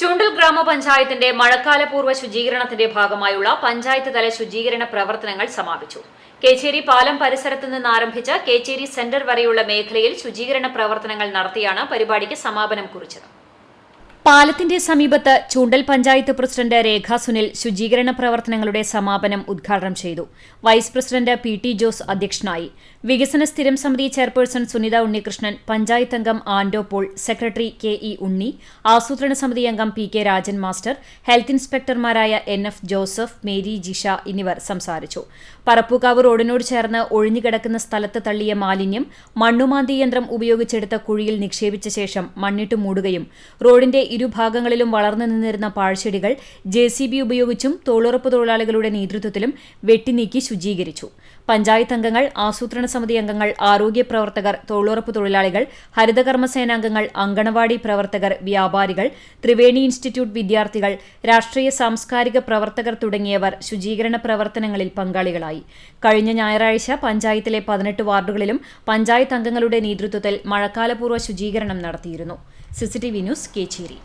ചുണ്ടൽ ഗ്രാമപഞ്ചായത്തിന്റെ മഴക്കാലപൂർവ ശുചീകരണത്തിന്റെ ഭാഗമായുള്ള പഞ്ചായത്ത് തല ശുചീകരണ പ്രവർത്തനങ്ങൾ സമാപിച്ചു. കേച്ചേരി പാലം പരിസരത്ത് നിന്ന് ആരംഭിച്ച കേച്ചേരി സെന്റർ വരെയുള്ള മേഖലയിൽ ശുചീകരണ പ്രവർത്തനങ്ങൾ നടത്തിയാണ് പരിപാടിക്ക് സമാപനം കുറിച്ചത്. പാലത്തിന്റെ സമീപത്ത് ചൂണ്ടൽ പഞ്ചായത്ത് പ്രസിഡന്റ് രേഖാ സുനിൽ ശുചീകരണ പ്രവർത്തനങ്ങളുടെ സമാപനം ഉദ്ഘാടനം ചെയ്തു. Vice president P T Jose അധ്യക്ഷനായി. വികസന സ്ഥിരം സമിതി ചെയർപേഴ്സൺ സുനിത ഉണ്ണികൃഷ്ണൻ പഞ്ചായത്ത് അംഗം Ando Paul secretary K E Unni ആസൂത്രണ സമിതി അംഗം P K Rajan master health ഇൻസ്പെക്ടർമാരായ N F Joseph Mary Jisha എന്നിവർ സംസാരിച്ചു. പറപ്പൂക്കാവ് റോഡിനോട് ചേർന്ന് ഒഴിഞ്ഞുകിടക്കുന്ന സ്ഥലത്ത് തള്ളിയ മാലിന്യം മണ്ണുമാന്തി യന്ത്രം ഉപയോഗിച്ചെടുത്ത കുഴിയിൽ നിക്ഷേപിച്ച ശേഷം മണ്ണിട്ട് മൂടുകയും റോഡിന്റെ ഇരുഭാഗങ്ങളിലും വളർന്നു നിന്നിരുന്ന പാഴ്ചെടികൾ ജെ സി ബി ഉപയോഗിച്ചും തൊഴിലുറപ്പ് തൊഴിലാളികളുടെ നേതൃത്വത്തിലും വെട്ടിനീക്കി ശുചീകരിച്ചു. പഞ്ചായത്ത് അംഗങ്ങൾ ആസൂത്രണ സമിതി അംഗങ്ങൾ ആരോഗ്യ പ്രവർത്തകർ തൊഴിലുറപ്പ് തൊഴിലാളികൾ ഹരിതകർമ്മസേനാംഗങ്ങൾ അങ്കണവാടി പ്രവർത്തകർ വ്യാപാരികൾ ത്രിവേണി ഇൻസ്റ്റിറ്റ്യൂട്ട് വിദ്യാർത്ഥികൾ രാഷ്ട്രീയ സാംസ്കാരിക പ്രവർത്തകർ തുടങ്ങിയവർ ശുചീകരണ പ്രവർത്തനങ്ങളിൽ പങ്കാളികളായി. കഴിഞ്ഞ ഞായറാഴ്ച പഞ്ചായത്തിലെ പതിനെട്ട് വാർഡുകളിലും പഞ്ചായത്ത് അംഗങ്ങളുടെ നേതൃത്വത്തിൽ മഴക്കാലപൂർവ ശുചീകരണം നടത്തിയിരുന്നു. CCTV news Kechery.